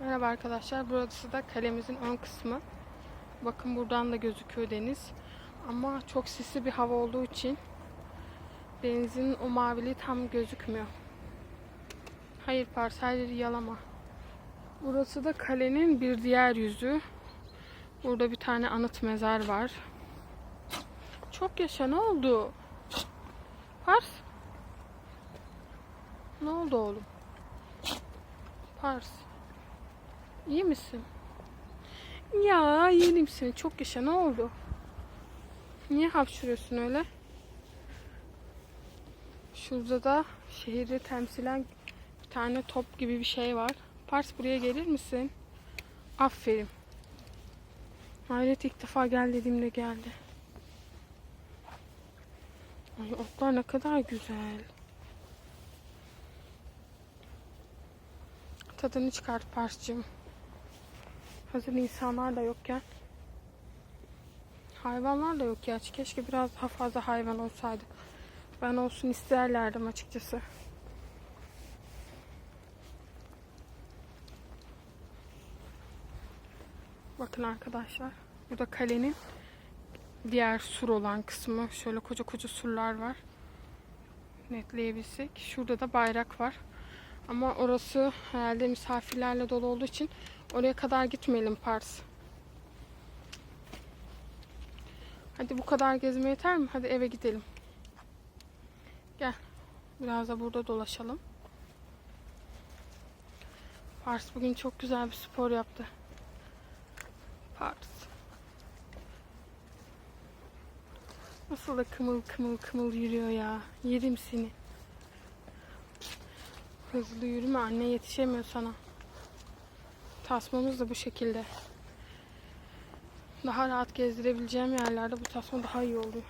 Merhaba arkadaşlar. Burası da kalemizin ön kısmı. Bakın buradan da gözüküyor deniz. Ama çok sisli bir hava olduğu için denizin o maviliği tam gözükmüyor. Hayır Pars yalama. Burası da kalenin bir diğer yüzü. Burada bir tane anıt mezar var. Çok yaşa ne oldu? Pars. Ne oldu oğlum? Pars. İyi misin? Ya yeğenim seni çok yaşa ne oldu? Niye hapşırıyorsun öyle? Şurada da şehri temsilen bir tane top gibi bir şey var. Pars buraya gelir misin? Aferin. Hayret ilk defa gel dediğimde geldi. Ay otlar ne kadar güzel. Tadını çıkart Pars'cığım. Hazır insanlar da yokken. Hayvanlar da yok gerçi. Keşke biraz daha fazla hayvan olsaydı. Ben olsun isterlerdim açıkçası. Bakın arkadaşlar. Bu da kalenin diğer sur olan kısmı. Şöyle koca koca surlar var. Netleyebilsek. Şurada da bayrak var. Ama orası herhalde misafirlerle dolu olduğu için oraya kadar gitmeyelim Pars. Hadi bu kadar gezme yeter mi? Hadi eve gidelim. Gel. Biraz da burada dolaşalım. Pars bugün çok güzel bir spor yaptı. Pars. Nasıl da kımıl kımıl kımıl yürüyor ya. Yerim seni. Hızlı yürüme anne yetişemiyor sana. Tasmamız da bu şekilde. Daha rahat gezdirebileceğim yerlerde bu tasma daha iyi oluyor.